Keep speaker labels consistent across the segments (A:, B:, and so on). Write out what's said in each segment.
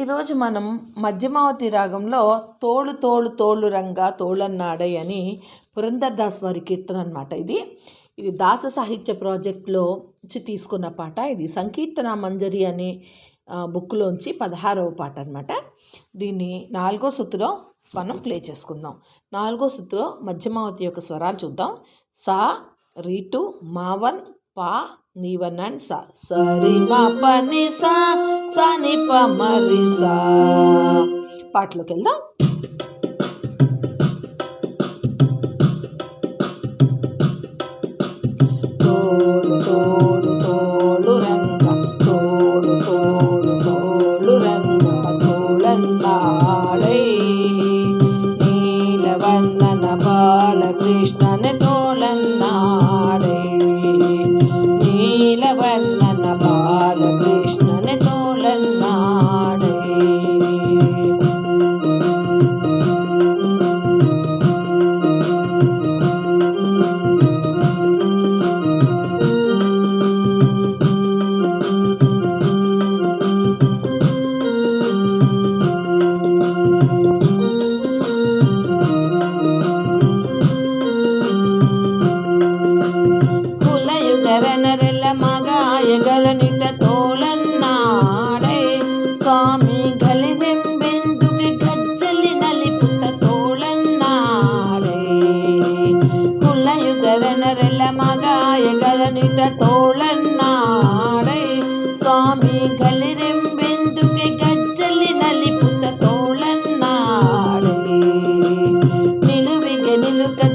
A: ఈరోజు మనం మధ్యమావతి రాగంలో తోడు తోడు తోళ్ళు రంగా తోళన్నాడై అని పురంధర్దాస్ వారి కీర్తన అనమాట ఇది. ఇది దాస సాహిత్య ప్రాజెక్ట్లో నుంచి తీసుకున్న పాట. ఇది సంకీర్తన మంజరి అనే బుక్లోంచి పదహారవ పాట అనమాట దీన్ని నాలుగో సుత్తులో మనం ప్లే చేసుకుందాం. నాలుగో సుత్తులో మధ్యమావతి యొక్క స్వరాలు చూద్దాం. సా రీటు మావన్ పా నీవన్ సా సరి మా పని సా సని పమరి సా పాటలోకి వెళ్దాం Oh,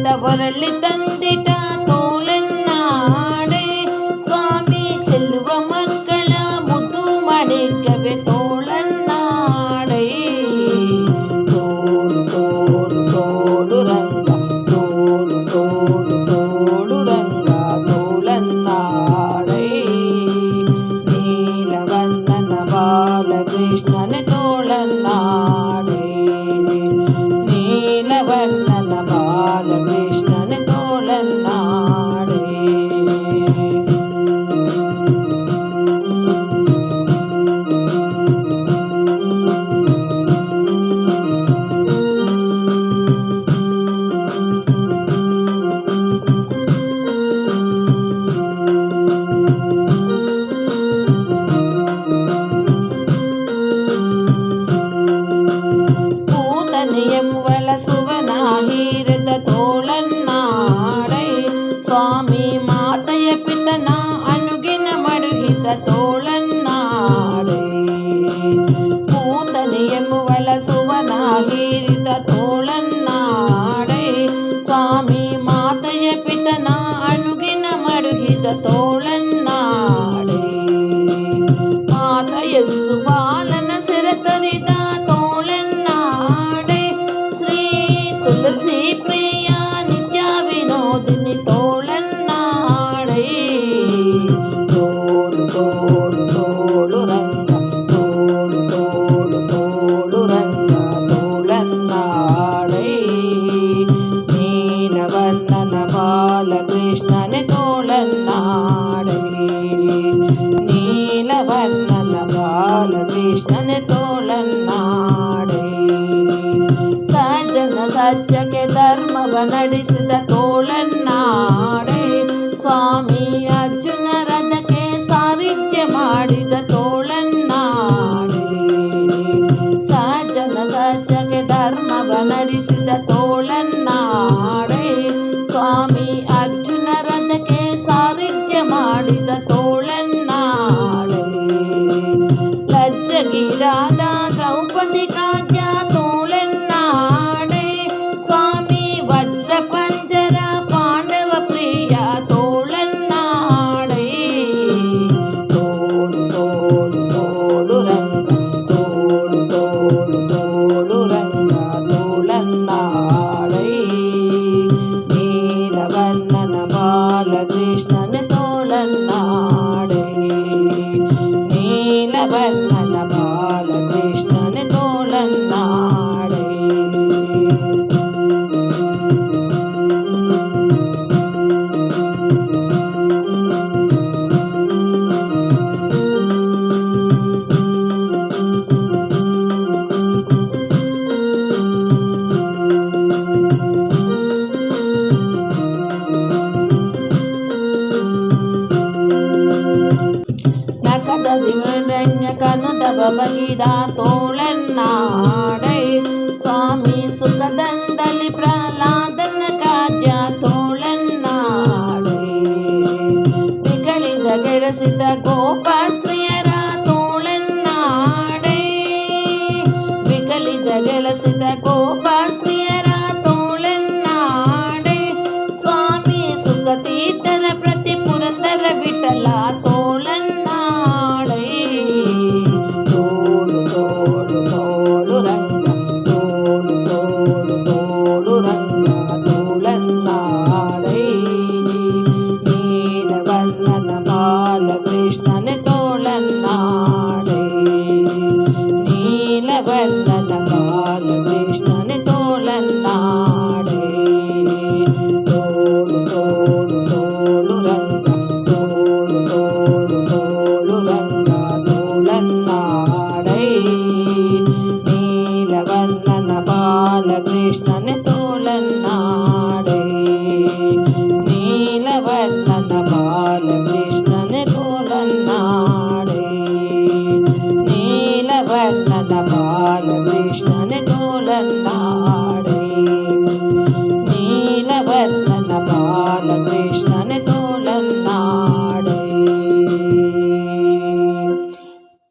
A: ನಿಲುಕದ ಹೊರಳಿ ತಂದಿಟ ತೋಳನ್ನಾಡೆ ಸ್ವಾಮಿ ಚೆಲ್ಲುವ ಮಕ್ಕಳ ಮುದ್ದು ಮಾಡಿಕವೆ ತೋಳನ್ನಾಡೆ ತೋಡು ತೋಡು ತೋಡು ರಂಗ ತೋಡು ತೋಡು ತೋಡು ರಂಗ ತೋಳನ್ನಾಡೆ ನೀಲವಣ್ಣನ ಬಾಲಕೃಷ್ಣನ ತೋಳನ್ನಾಡೆ ष्णे तोलं माडे सज्जन सज्जके धर्म ब तोळन्नाडे स्वामी सुखदन्दलि प्रह्लादन कार्या विकलि गलसि गोपास्त्रियरा तोळन्नाडे विकलिङ्गलसि गोपास्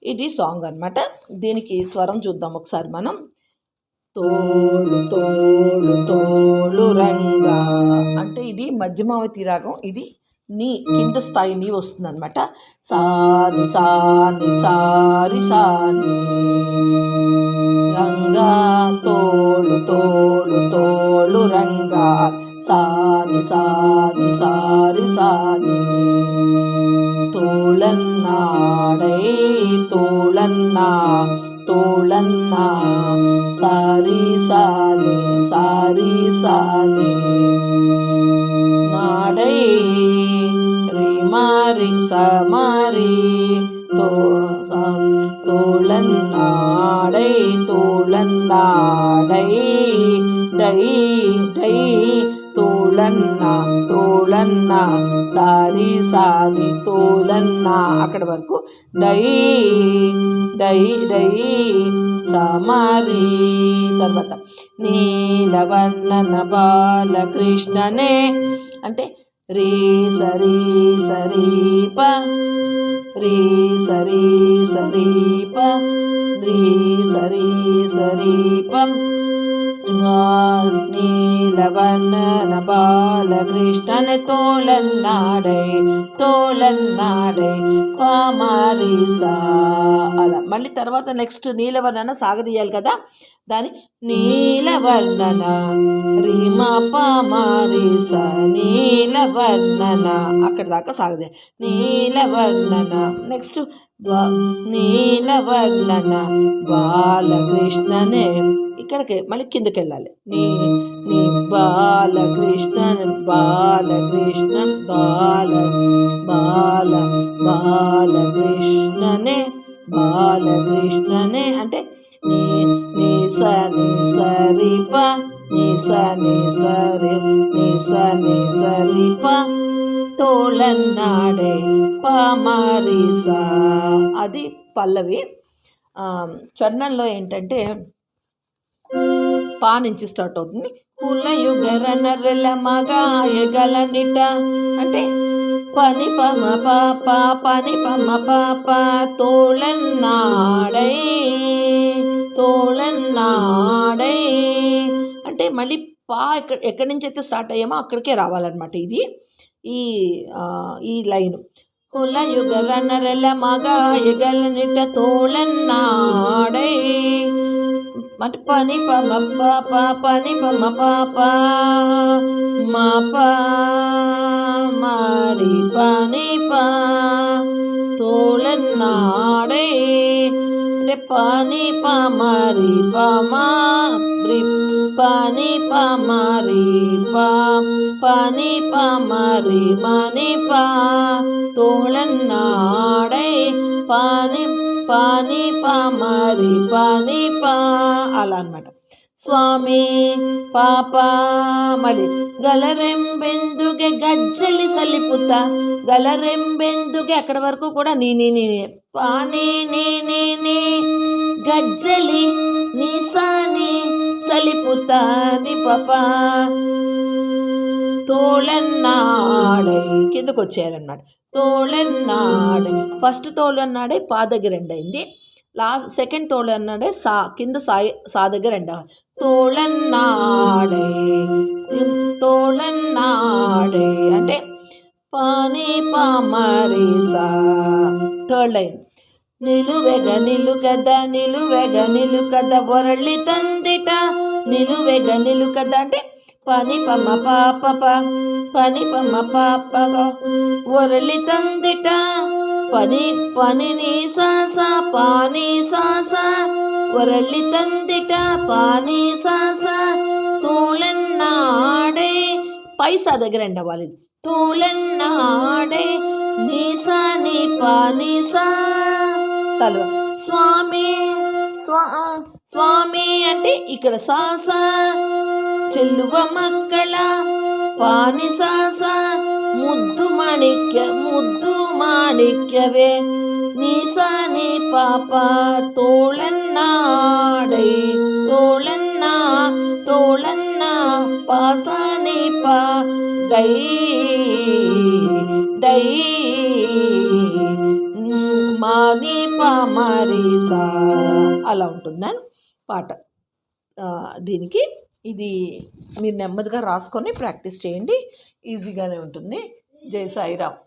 A: ఇది సాంగ్ అన్నమాట. దీనికి స్వరం చూద్దాం ఒకసారి మనం. తోడు తోడు తోడు రంగా. అంటే ఇది మధ్యమావతి రాగం. ఇది నీ కింద స్థాయి నీ వస్తుంది అనమాట సాని సాని సారి సాని. రంగా తోడు తోడు తోడు రంగా. సాని సాని. తోళన్నాడై తోళన్నా తోళన్నా సారి సాని సారి సాని నాడై రిమారి సమారి తో తోళన్నాడై తోళన్నాడై డై డై తోళన్నా తోళన్నా సారి సారి తోళన్నా అక్కడ వరకు డై డై డై సమరి. తర్వాత నీలవర్ణన బాలకృష్ణనే. అంటే రీ సరి సరీప రీ సరి సరీప రీ సరి సరీపం నీలవర్ణన బాలకృష్ణన తోళన్నాడై తోళన్నాడై పామారీసా అలా మళ్ళీ తర్వాత నెక్స్ట్ నీలవర్ణన సాగదీయాలి కదా. దాని నీలవర్ణన రీమా పామారీస నీలవర్ణన అక్కడ దాకా సాగదే నీలవర్ణన నెక్స్ట్ నీలవర్ణన బాలకృష్ణనే. ఇక్కడికి మళ్ళీ కిందకి వెళ్ళాలి నీ నీ బాలకృష్ణ బాలకృష్ణ బాల బాల బాలకృష్ణనే బాలకృష్ణనే. అంటే నీ నీ స నీ సరిప నీ స నీ సరి నీ స నీ సరిప తోళన్నాడే పామారీసా. అది పల్లవి చరణంలో ఏంటంటే పా నుంచి స్టార్ట్ అవుతుంది. కులయుగర నర్రెల మగాయగల నిట. అంటే పని పమ పాప పని పమ పాప తోళన్నాడై తోళన్నాడై అంటే మళ్ళీ పా ఎక్కడ ఎక్కడి నుంచి అయితే స్టార్ట్ అయ్యామో అక్కడికే రావాలన్నమాట ఇది. ఈ ఈ లైన్ కులయుగర నరల మగాయగల నిట తోళన్నాడై అంటే పని పమ పాప పని పమ పాప మా పా మరి పని పా తోళన్నాడే అంటే పని పమరి పమా పని పమరి పా పని పమరి మని పా తోళన్నాడై పని పని పమరి పని పా అలా అనమాట స్వామి పాప మళ్ళీ గలరెంబెందుಗೆ గజ్జలి సలిపుత గలరెంబెందుಗೆ అక్కడ వరకు కూడా నీ నీ నీ పానీ నేనే గజ్జలి నీసాని సలిపుతాని పపా. తోళన్నాడై కిందకు వచ్చేయాలన్నమాట తోళన్నాడై ఫస్ట్ తోళన్నాడై పా దగ్గర ఎండ్ అయింది లాస్ట్ సెకండ్ తోళన్నాడే సా కింద సా సా దగ్గర ఎండ్ తోళన్నాడై తోళన్నాడై అంటే పాని పామరి సా థర్డ్ లైన్. నిలువెగ నిలుకద నిలువెగ నిలుకద ఒరళ్ళి తందిట. నిలువెగ నిలుకద అంటే పని పమ పాప ప పని పమ పాప ఒరళ్ళి తందిట. పని పని నీ సాస పాని సాస ఒరళ్ళి తందిట. పాని సాస తోళన్నాడే పైసా దగ్గర ఎండ్ అవ్వాలి తోళన్నాడే నీసా నీ పానీసా తల. స్వామి స్వా స్వామి అంటే ఇక్కడ సాస చెల్లువ మక్కళ పాని సాస ముద్దు మాణిక్య ముద్దు మాణిక్యవే. నీసా నీ పాప తోళన్నాడై తోళన్నా తోళన్నా పాసా నీ పా డై డై అలా ఉంటుందని పాట? దీనికి ఇది మీరు నెమ్మదిగా రాసుకొని ప్రాక్టీస్ చేయండి. ఈజీగానే ఉంటుంది. జై సాయిరామ్.